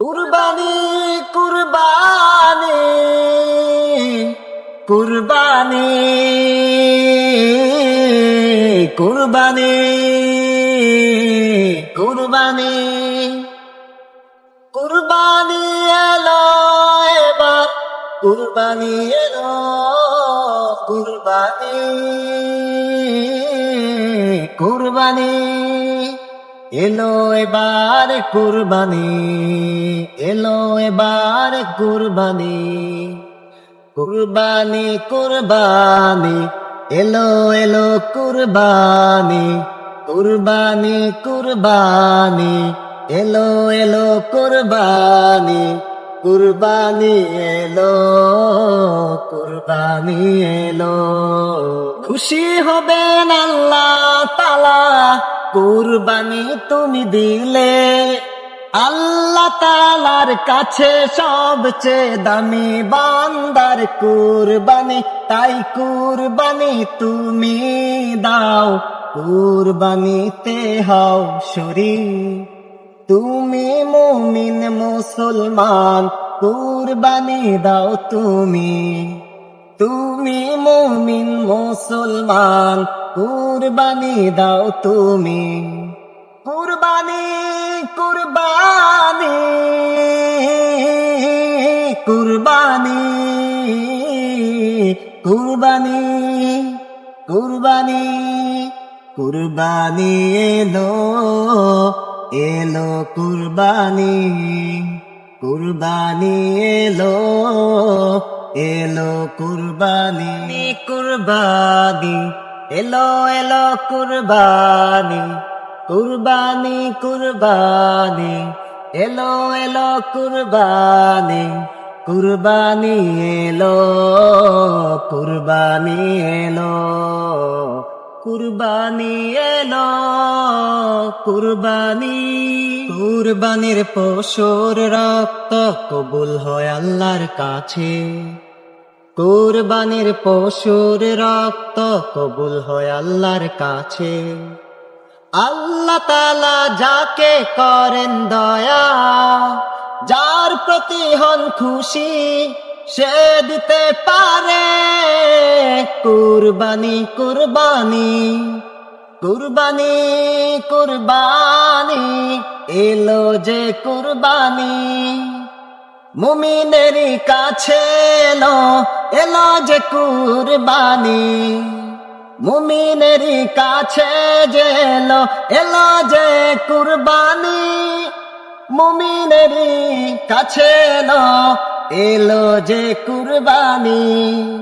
কুরবানি কুরবানি কুরবানি কুরবানি কুরবানি। কুরবানি এলো এবার কুরবানি এলো কুরবানি কুরবানি। এলো এবার কুরবানি, এলো এবার কুরবানি। কুরবানি কুরবানি, এলো এলো কুরবানি। কুরবানি কুরবানি, এলো এলো কুরবানি। কুরবানি, এলো কুরবানি, এলো। খুশি হবেন আল্লাহ তালা কুরবানি তুমি দিলে, আল্লাহ তালার কাছে সবচেয়ে দামি বান্দার কুরবানি। তাই কুরবানি তুমি দাও, কুরবানিতে হও শরীর তুমি মুমিন মুসলমান, কুরবানি দাও তুমি। তুমি মুমিন মুসলমান, কুরবানি দাও তুমি। কুরবানি কুরবানি কুরবানি কুরবানি কুরবানি কুরবানি এলো এলো কুরবানি কুরবানি এলো। এলো কুরবানি। কুরবানি, এলো এলো কুরবানি। কুরবানি কুরবানি, এলো এলো কুরবানি। কুরবানি, এলো কুরবানি, এলো। কুরবানি এলো, কুরবানি। কুরবানির পশুর রক্ত কবুল হয় আল্লাহর কাছে। কুরবানির পশুর রক্ত কবুল হয় আল্লাহর কাছে। আল্লাহ তালা যাকে করেন দয়া, যার প্রতি হন খুশি সে দিতে পারে। কুরবানি কুরবানি কুরবানি কুরবানি, এলো যে কুরবানি। মুমিনেরই কাছে এলো এলো যে কুরবানি। মুমিনেরই কাছে যে এলো এলো যে কুরবানি। মুমিনেরই কাছে এলো এলো যে কুরবানি।